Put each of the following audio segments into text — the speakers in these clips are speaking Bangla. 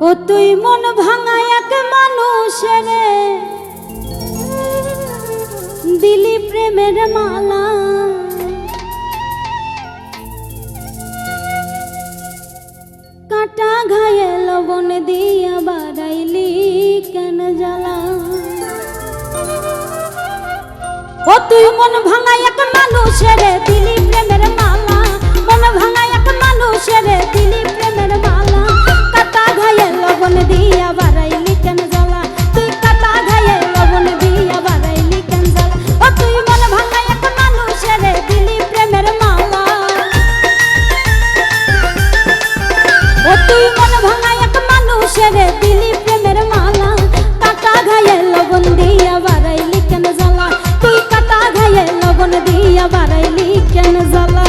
ও তুই মন ভাঙা এক মানুষের। দিলি প্রেমের মালা। কাটা ঘায়ে লবণ দিয়া বাড়াইলি কেন জ্বালা? ও তুই মন ভাঙা এক মানুষের। বাড়াইলি কেন জ্বালা?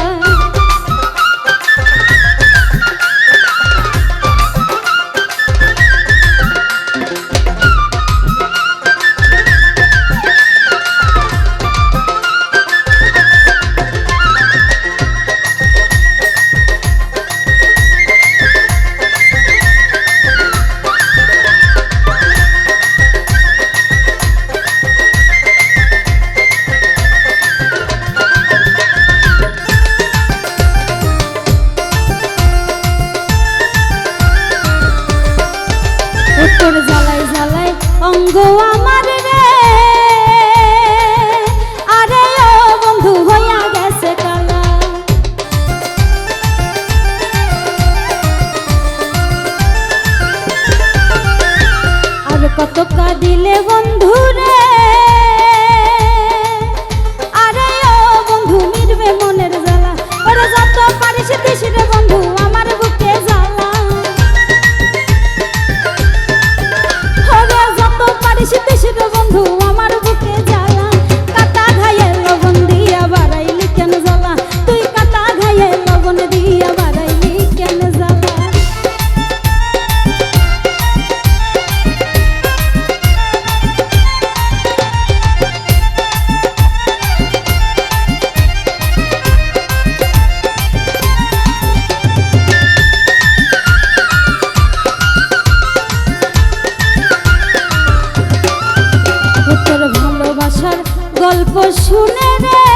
তোর জ্বালাই জ্বালাই অঙ্গ আমার রে। গল্প শুনে রে।